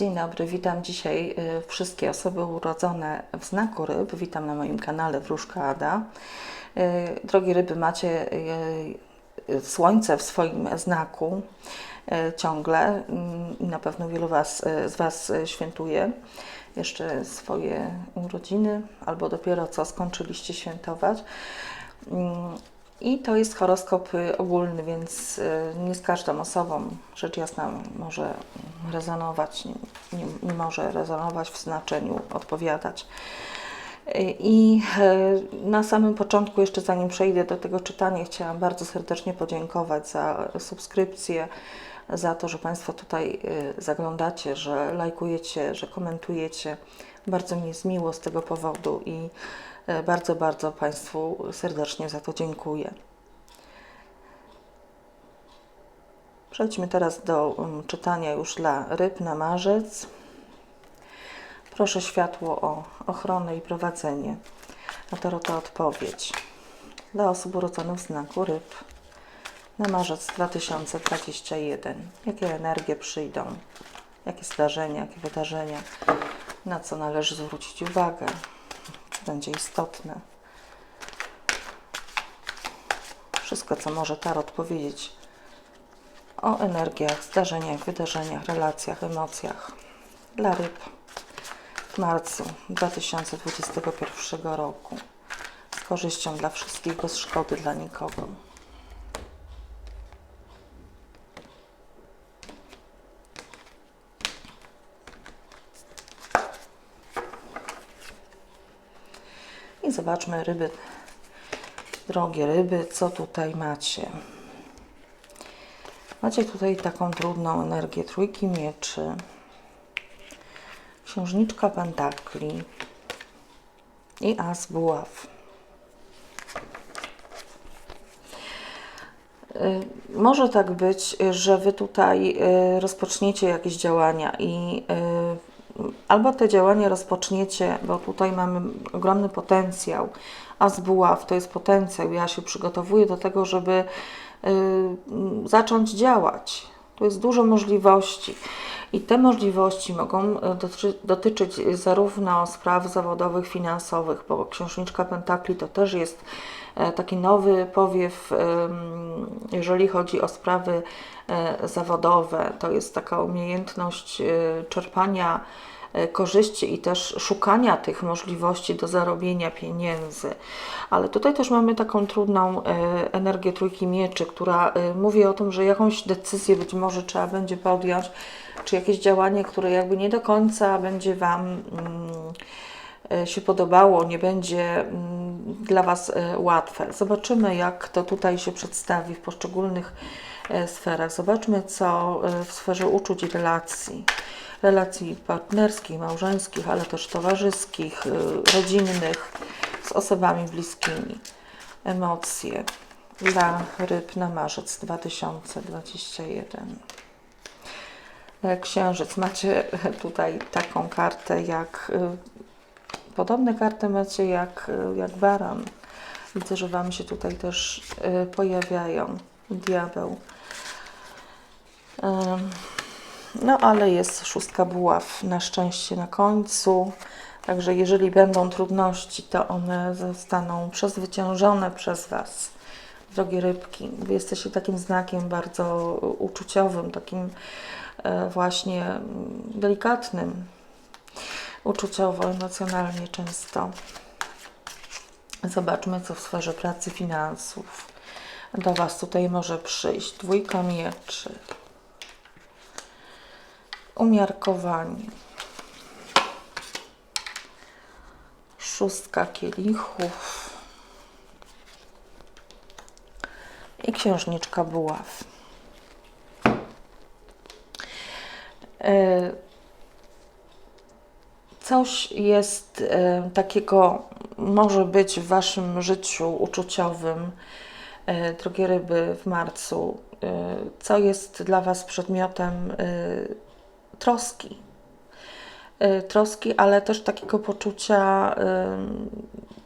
Dzień dobry, witam dzisiaj y, wszystkie osoby urodzone w znaku ryb. Witam na moim kanale Wróżka Ada. Y, Drogie ryby, macie y, słońce w swoim znaku ciągle mm, na pewno wielu was, z Was świętuje jeszcze swoje urodziny albo dopiero co skończyliście świętować. I to jest horoskop y, ogólny, więc y, nie z każdą osobą, rzecz jasna, może rezonować, nie, nie, może rezonować w znaczeniu odpowiadać. Y, I na samym początku, jeszcze zanim przejdę do tego czytania, chciałam bardzo serdecznie podziękować za subskrypcję, za to, że Państwo tutaj zaglądacie, że lajkujecie, że komentujecie. Bardzo mi jest miło z tego powodu i bardzo, bardzo Państwu serdecznie za to dziękuję. Przejdźmy teraz do um, czytania już dla ryb na marzec. Proszę światło o ochronę i prowadzenie. A Tarota odpowiedź dla osób urodzonych w znaku ryb na marzec 2021. Jakie energie przyjdą? Jakie zdarzenia, jakie wydarzenia? Na co należy zwrócić uwagę? Będzie istotne? Wszystko, co może Tarot powiedzieć o energiach, zdarzeniach, wydarzeniach, relacjach, emocjach dla ryb w marcu 2021 roku z korzyścią dla wszystkich, bez szkody dla nikogo. Zobaczmy ryby, drogie ryby, co tutaj macie. Macie tutaj taką trudną energię trójki mieczy, księżniczka pentakli i as buław. Y, Może tak być, że Wy tutaj y, rozpoczniecie jakieś działania i y, albo te działania rozpoczniecie, bo tutaj mamy ogromny potencjał, a z buław to jest potencjał. Ja się przygotowuję do tego, żeby y, zacząć działać. Tu jest dużo możliwości i te możliwości mogą y, dotyczy, dotyczyć zarówno spraw zawodowych, finansowych, bo Księżniczka Pentakli to też jest e, taki nowy powiew, jeżeli chodzi o sprawy e, zawodowe. To jest taka umiejętność e, czerpania korzyści i też szukania tych możliwości do zarobienia pieniędzy. Ale tutaj też mamy taką trudną e, energię trójki mieczy, która e, mówi o tym, że jakąś decyzję być może trzeba będzie podjąć, czy jakieś działanie, które jakby nie do końca będzie Wam mm, e, się podobało, nie będzie mm, dla Was e, łatwe. Zobaczymy, jak to tutaj się przedstawi w poszczególnych e, sferach. Zobaczmy, co e, w sferze uczuć i relacji. Relacji partnerskich, małżeńskich, ale też towarzyskich, e, rodzinnych, z osobami bliskimi. Emocje dla ryb na marzec 2021. E, Księżyc. Macie tutaj taką kartę jak. Podobne karty macie jak, jak baran. Widzę, że Wam się tutaj też y, pojawiają. Diabeł. No, ale jest szóstka buław na szczęście na końcu. Także jeżeli będą trudności, to one zostaną przezwyciężone przez Was, drogie rybki. Wy jesteście takim znakiem bardzo uczuciowym, takim e, właśnie mm, delikatnym, uczuciowo, emocjonalnie często. Zobaczmy, co w sferze pracy finansów do Was tutaj może przyjść. Dwójka mieczy. Umiarkowanie. Szóstka kielichów. I księżniczka buław. E, Coś jest e, takiego, może być w Waszym życiu uczuciowym, e, drogie ryby, w marcu, e, co jest dla Was przedmiotem e, troski. E, Troski, ale też takiego poczucia e,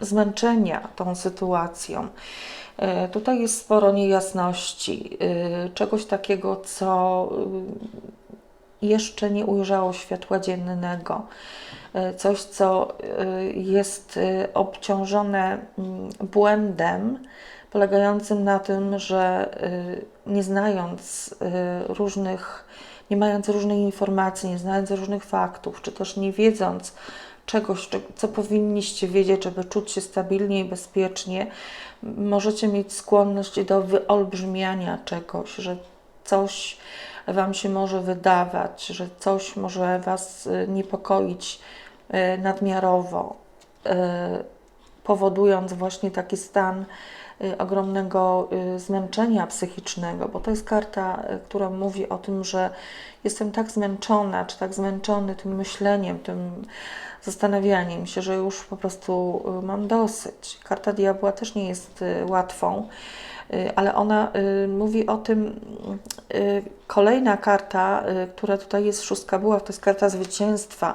zmęczenia tą sytuacją. E, Tutaj jest sporo niejasności, e, czegoś takiego, co jeszcze nie ujrzało światła dziennego. Y, Coś, co y, jest y, obciążone mm, błędem, polegającym na tym, że nie znając różnych, nie mając różnych informacji, nie znając różnych faktów, czy też nie wiedząc czegoś, co powinniście wiedzieć, żeby czuć się stabilnie i bezpiecznie, możecie mieć skłonność do wyolbrzymiania czegoś, że coś Wam się może wydawać, że coś może Was y, niepokoić y, nadmiarowo, y, powodując właśnie taki stan ogromnego y, zmęczenia psychicznego, bo to jest karta, y, która mówi o tym, że jestem tak zmęczona, czy tak zmęczony tym myśleniem, tym zastanawianiem się, że już po prostu y, mam dosyć. Karta diabła też nie jest y, łatwą, y, ale ona y, mówi o tym. y, Kolejna karta, y, która tutaj jest, szóstka była, to jest karta zwycięstwa,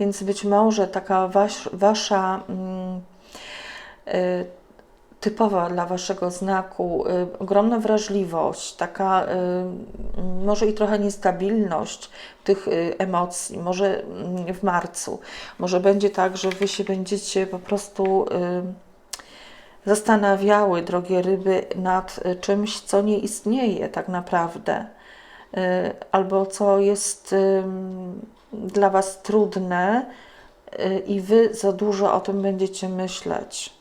więc być może taka wasz, wasza. Y, typowa dla Waszego znaku, y, ogromna wrażliwość, taka y, może i trochę niestabilność tych y, emocji, może mm, w marcu, może będzie tak, że Wy się będziecie po prostu y, zastanawiały, drogie ryby, nad y, czymś, co nie istnieje tak naprawdę, y, albo co jest ym, dla Was trudne y, i Wy za dużo o tym będziecie myśleć.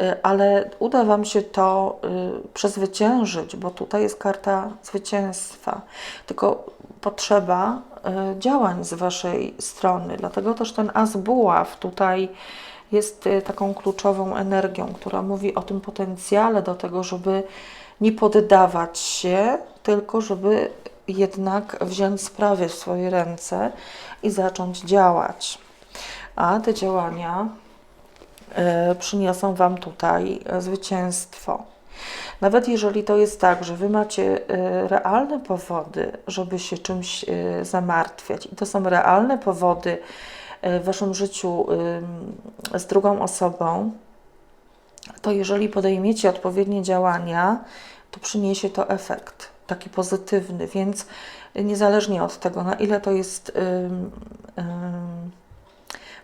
Y, ale uda Wam się to y, przezwyciężyć, bo tutaj jest karta zwycięstwa. Tylko potrzeba y, działań z Waszej strony. Dlatego też ten as buław tutaj jest taką kluczową energią, która mówi o tym potencjale do tego, żeby nie poddawać się, tylko żeby jednak wziąć sprawy w swoje ręce i zacząć działać. A te działania przyniosą Wam tutaj e, zwycięstwo. Nawet jeżeli to jest tak, że Wy macie e, realne powody, żeby się czymś e, zamartwiać, i to są realne powody e, w Waszym życiu z drugą osobą, to jeżeli podejmiecie odpowiednie działania, to przyniesie to efekt taki pozytywny, więc niezależnie od tego, na ile to jest ym, ym,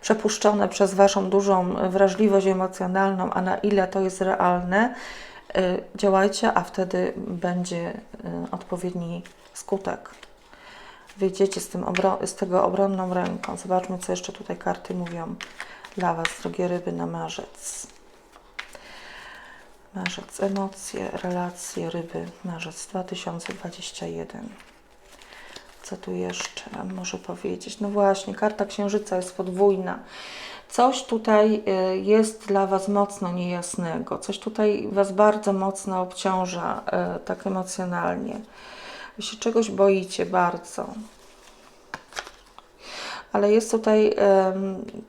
przepuszczone przez Waszą dużą wrażliwość emocjonalną, a na ile to jest realne, y, działajcie, a wtedy będzie y, odpowiedni skutek. Wyjdziecie z, tym z tego obronną ręką. Zobaczmy, co jeszcze tutaj karty mówią dla Was, drogie ryby, na marzec. Marzec, emocje, relacje, ryby, marzec 2021. Co tu jeszcze może powiedzieć? No właśnie, karta księżyca jest podwójna. Coś tutaj y, jest dla Was mocno niejasnego, coś tutaj Was bardzo mocno obciąża y, tak emocjonalnie. Wy się czegoś boicie bardzo. Ale jest tutaj,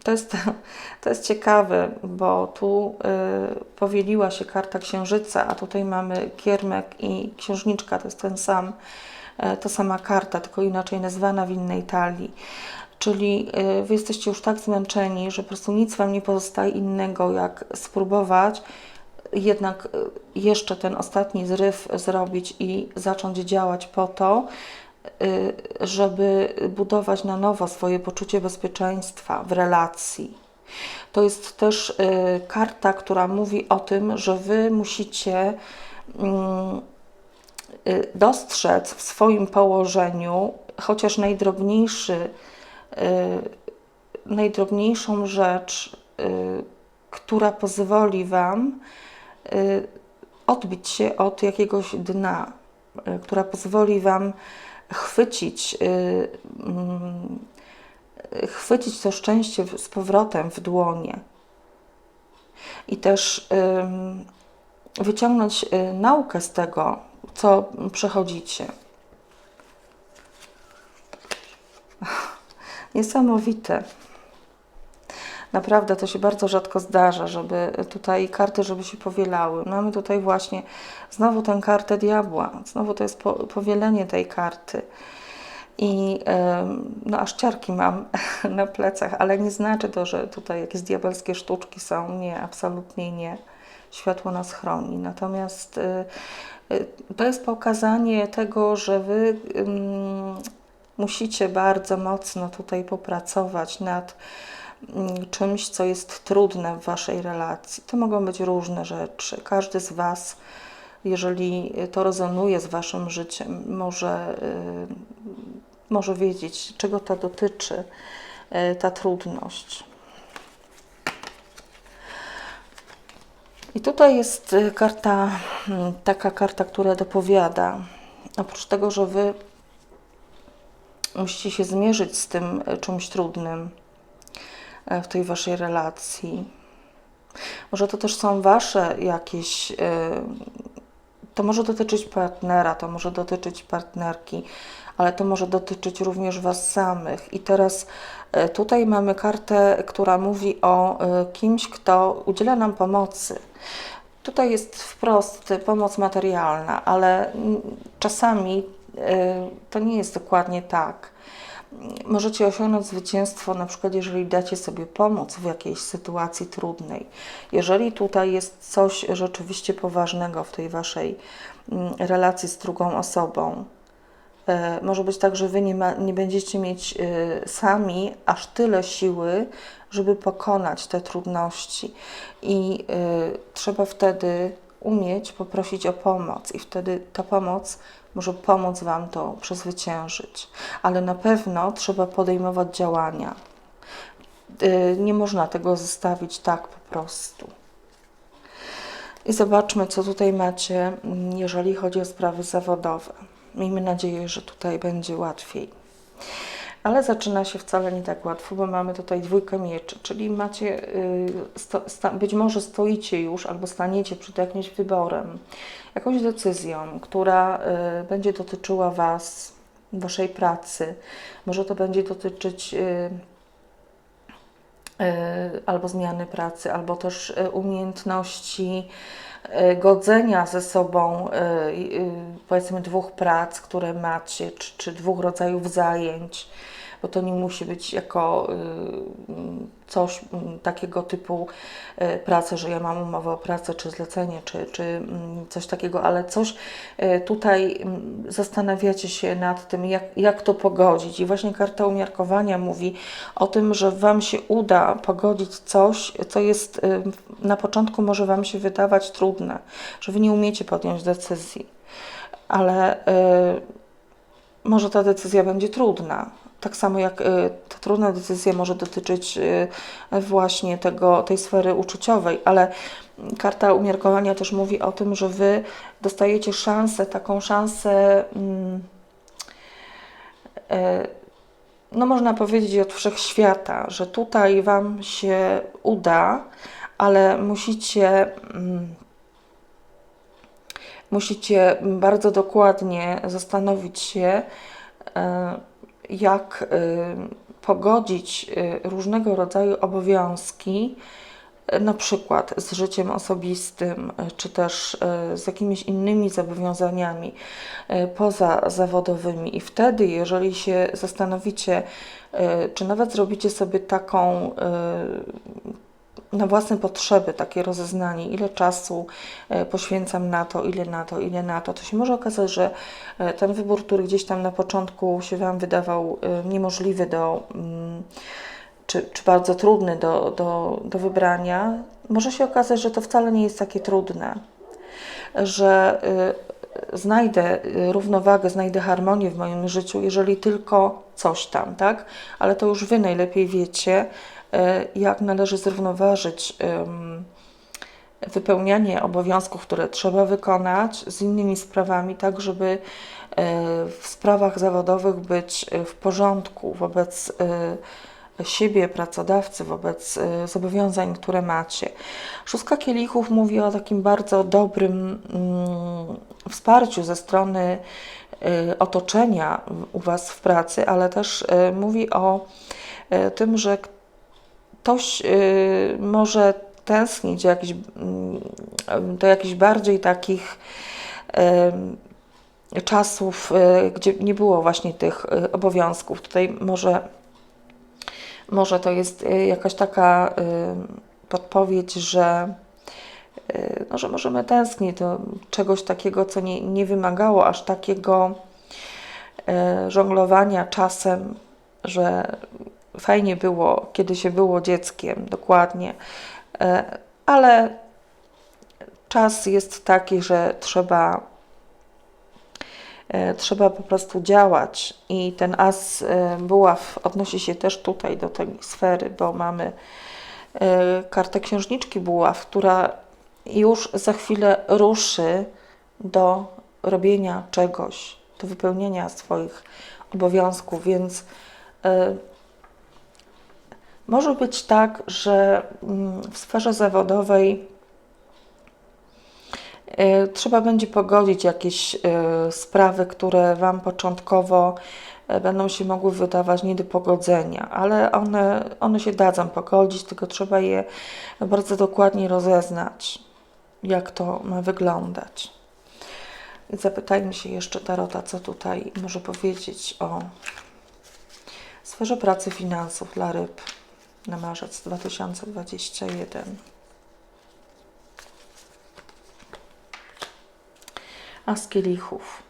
to jest, to jest ciekawe, bo tu y, powieliła się karta księżyca, a tutaj mamy kiermek i księżniczka, to jest ten sam, ta sama karta, tylko inaczej nazwana w innej talii. Czyli y, wy jesteście już tak zmęczeni, że po prostu nic wam nie pozostaje innego, jak spróbować jednak y, jeszcze ten ostatni zryw zrobić i zacząć działać po to, żeby budować na nowo swoje poczucie bezpieczeństwa w relacji. To jest też karta, która mówi o tym, że wy musicie mm, dostrzec w swoim położeniu chociaż najdrobniejszy, y, najdrobniejszą rzecz, y, która pozwoli Wam y, odbić się od jakiegoś dna, y, która pozwoli Wam chwycić, y, mm, y, chwycić to szczęście z powrotem w dłonie. I też wyciągnąć y, naukę z tego, co przechodzicie. Niesamowite. Naprawdę to się bardzo rzadko zdarza, żeby tutaj karty, żeby się powielały. Mamy tutaj właśnie znowu tę kartę diabła. Znowu to jest po, powielenie tej karty. I no aż ciarki mam na plecach, ale nie znaczy to, że tutaj jakieś diabelskie sztuczki są. Nie, absolutnie nie. Światło nas chroni. Natomiast y, to jest pokazanie tego, że wy ym, musicie bardzo mocno tutaj popracować nad mm, czymś, co jest trudne w Waszej relacji. To mogą być różne rzeczy. Każdy z Was, jeżeli to rezonuje z Waszym życiem, może, y, może wiedzieć, czego to dotyczy, y, ta trudność. I tutaj jest y, karta, mm, taka karta, która dopowiada, oprócz tego, że Wy musicie się zmierzyć z tym y, czymś trudnym y, w tej Waszej relacji. Może to też są Wasze jakieś, to może dotyczyć partnera, to może dotyczyć partnerki, ale to może dotyczyć również Was samych. I teraz tutaj mamy kartę, która mówi o kimś, kto udziela nam pomocy. Tutaj jest wprost pomoc materialna, ale czasami to nie jest dokładnie tak. Możecie osiągnąć zwycięstwo, na przykład, jeżeli dacie sobie pomoc w jakiejś sytuacji trudnej. Jeżeli tutaj jest coś rzeczywiście poważnego w tej waszej relacji z drugą osobą, może być tak, że wy nie, ma, nie będziecie mieć sami aż tyle siły, żeby pokonać te trudności. I y, trzeba wtedy umieć poprosić o pomoc, i wtedy ta pomoc może pomóc Wam to przezwyciężyć. Ale na pewno trzeba podejmować działania. Nie można tego zostawić tak po prostu. I zobaczmy, co tutaj macie, jeżeli chodzi o sprawy zawodowe. Miejmy nadzieję, że tutaj będzie łatwiej. Ale zaczyna się wcale nie tak łatwo, bo mamy tutaj dwójkę mieczy, czyli macie, y, sto, sta, być może stoicie już albo staniecie przed jakimś wyborem, jakąś decyzją, która y, będzie dotyczyła Was, Waszej pracy, może to będzie dotyczyć y, albo zmiany pracy, albo też umiejętności godzenia ze sobą, powiedzmy, dwóch prac, które macie, czy, czy dwóch rodzajów zajęć bo to nie musi być jako y, coś mm, takiego typu y, pracy, że ja mam umowę o pracę, czy zlecenie, czy, czy mm, coś takiego, ale coś y, tutaj mm, zastanawiacie się nad tym, jak, jak to pogodzić. I właśnie karta umiarkowania mówi o tym, że Wam się uda pogodzić coś, co jest na początku może Wam się wydawać trudne, że Wy nie umiecie podjąć decyzji, ale może ta decyzja będzie trudna, tak samo jak y, ta trudna decyzja może dotyczyć y, właśnie tego, tej sfery uczuciowej, ale karta umiarkowania też mówi o tym, że Wy dostajecie szansę, taką szansę, mm, y, no można powiedzieć od wszechświata, że tutaj Wam się uda, ale musicie mm, musicie bardzo dokładnie zastanowić się, jak y, pogodzić y, różnego rodzaju obowiązki, y, na przykład z życiem osobistym, czy też z jakimiś innymi zobowiązaniami pozazawodowymi. I wtedy, jeżeli się zastanowicie, czy nawet zrobicie sobie taką na własne potrzeby takie rozeznanie, ile czasu e, poświęcam na to, ile na to, ile na to, to się może okazać, że e, ten wybór, który gdzieś tam na początku się Wam wydawał e, niemożliwy do, mm, czy, czy bardzo trudny do, do, do wybrania, może się okazać, że to wcale nie jest takie trudne, że znajdę równowagę, znajdę harmonię w moim życiu, jeżeli tylko coś tam, tak? Ale to już Wy najlepiej wiecie, jak należy zrównoważyć wypełnianie obowiązków, które trzeba wykonać, z innymi sprawami, tak żeby e, w sprawach zawodowych być e, w porządku wobec siebie, pracodawcy, wobec zobowiązań, które macie. Szóstka kielichów mówi o takim bardzo dobrym mm, wsparciu ze strony otoczenia u Was w pracy, ale też mówi o tym, że ktoś y, może tęsknić do jakichś, mm, do jakichś bardziej takich czasów, y, gdzie nie było właśnie tych y, obowiązków. Tutaj może, może to jest jakaś taka podpowiedź, że, no, że możemy tęsknić do czegoś takiego, co nie, nie wymagało aż takiego e, żonglowania czasem, że fajnie było, kiedy się było dzieckiem, dokładnie, e, ale czas jest taki, że trzeba, e, trzeba po prostu działać. I ten as e, buław odnosi się też tutaj do tej sfery, bo mamy kartę księżniczki buław, która już za chwilę ruszy do robienia czegoś, do wypełnienia swoich obowiązków, więc może być tak, że mm, w sferze zawodowej e, trzeba będzie pogodzić jakieś e, sprawy, które Wam początkowo e, będą się mogły wydawać nie do pogodzenia, ale one, one się dadzą pogodzić, tylko trzeba je bardzo dokładnie rozeznać, jak to ma wyglądać. Zapytajmy się jeszcze Tarota, co tutaj może powiedzieć o sferze pracy finansów dla ryb na marzec 2021. A z kielichów.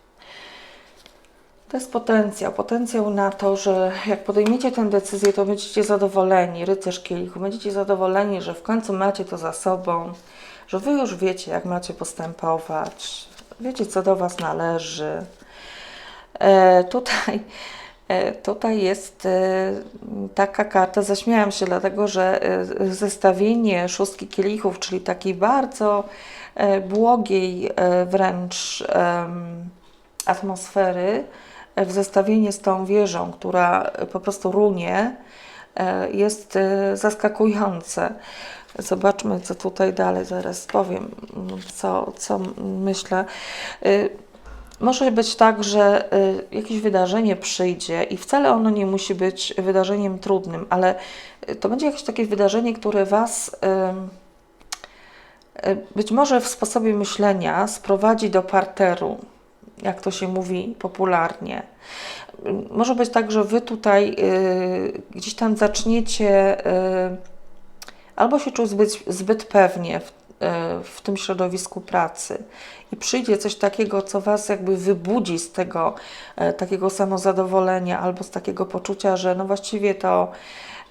To jest potencjał. Potencjał na to, że jak podejmiecie tę decyzję, to będziecie zadowoleni, rycerz kielichów, będziecie zadowoleni, że w końcu macie to za sobą, że wy już wiecie, jak macie postępować, wiecie, co do was należy. E, tutaj, tutaj jest e, taka karta, zaśmiałam się, dlatego że e, zestawienie szóstki kielichów, czyli takiej bardzo e, błogiej e, wręcz atmosfery, e, w zestawieniu z tą wieżą, która e, po prostu runie, e, jest e, zaskakujące. Zobaczmy, co tutaj dalej, zaraz powiem, co, co myślę. Może być tak, że y, jakieś wydarzenie przyjdzie i wcale ono nie musi być wydarzeniem trudnym, ale y, to będzie jakieś takie wydarzenie, które Was y, być może w sposobie myślenia sprowadzi do parteru, jak to się mówi popularnie. Może być tak, że Wy tutaj gdzieś tam zaczniecie albo się czuć zbyt, zbyt pewnie w, w tym środowisku pracy i przyjdzie coś takiego, co Was jakby wybudzi z tego e, takiego samozadowolenia albo z takiego poczucia, że no właściwie to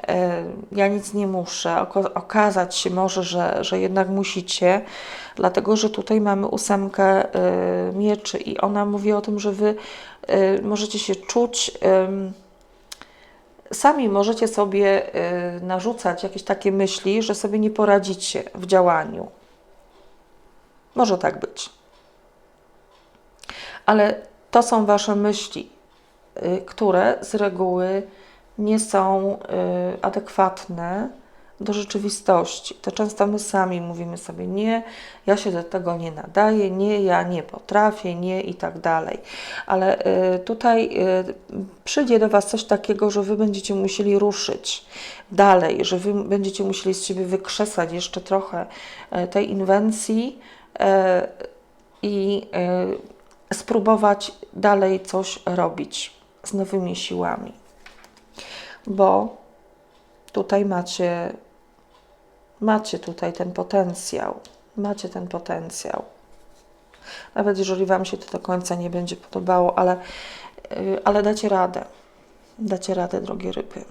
e, ja nic nie muszę. Okazać się może, że, że jednak musicie, dlatego że tutaj mamy ósemkę e, mieczy i ona mówi o tym, że Wy e, możecie się czuć. Sami możecie sobie y, narzucać jakieś takie myśli, że sobie nie poradzicie w działaniu. Może tak być. Ale to są Wasze myśli, y, które z reguły nie są y, adekwatne do rzeczywistości. To często my sami mówimy sobie nie, ja się do tego nie nadaję, nie, ja nie potrafię, nie i tak dalej. Ale y, tutaj y, przyjdzie do Was coś takiego, że Wy będziecie musieli ruszyć dalej, że Wy będziecie musieli z siebie wykrzesać jeszcze trochę y, tej inwencji i spróbować dalej coś robić z nowymi siłami. Bo tutaj macie, macie tutaj ten potencjał. Macie ten potencjał. Nawet jeżeli Wam się to do końca nie będzie podobało, ale, y, ale dacie radę. Dacie radę, drogie ryby.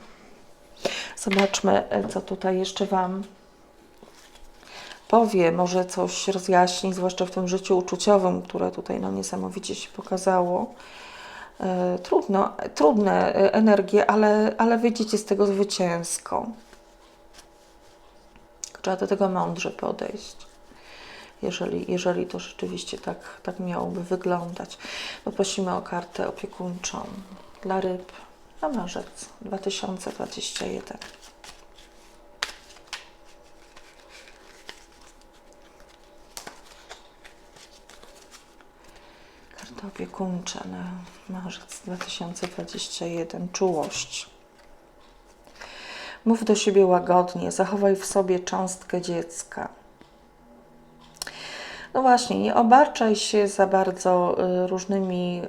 Zobaczmy, y, co tutaj jeszcze Wam powie, może coś rozjaśni, zwłaszcza w tym życiu uczuciowym, które tutaj no, niesamowicie się pokazało. E, Trudno, trudne e, energie, ale, ale wyjdziecie z tego zwycięsko. Trzeba do tego mądrze podejść, jeżeli, jeżeli to rzeczywiście tak, tak miałoby wyglądać. Poprosimy o kartę opiekuńczą dla ryb na marzec 2021. Karta opiekuńcza na marzec 2021. Czułość. Mów do siebie łagodnie, zachowaj w sobie cząstkę dziecka. No właśnie, nie obarczaj się za bardzo y, różnymi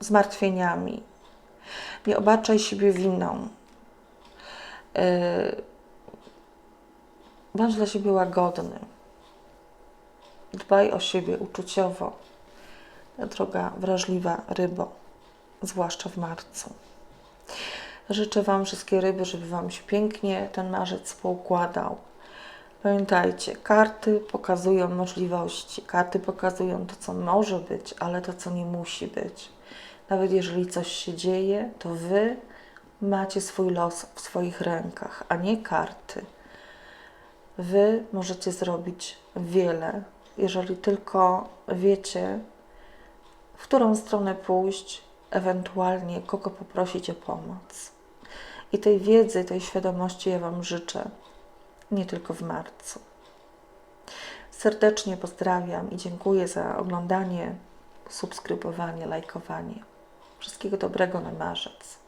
y, zmartwieniami. Nie obarczaj siebie winą. Y, bądź dla siebie łagodny. Dbaj o siebie uczuciowo droga wrażliwa rybo. zwłaszcza w marcu. Życzę Wam wszystkie ryby, żeby Wam się pięknie ten marzec poukładał. Pamiętajcie, karty pokazują możliwości, karty pokazują to, co może być, ale to, co nie musi być. Nawet jeżeli coś się dzieje, to Wy macie swój los w swoich rękach, a nie karty. Wy możecie zrobić wiele, jeżeli tylko wiecie, w którą stronę pójść, ewentualnie kogo poprosić o pomoc. I tej wiedzy, tej świadomości ja Wam życzę, nie tylko w marcu. Serdecznie pozdrawiam i dziękuję za oglądanie, subskrybowanie, lajkowanie. Wszystkiego dobrego na marzec.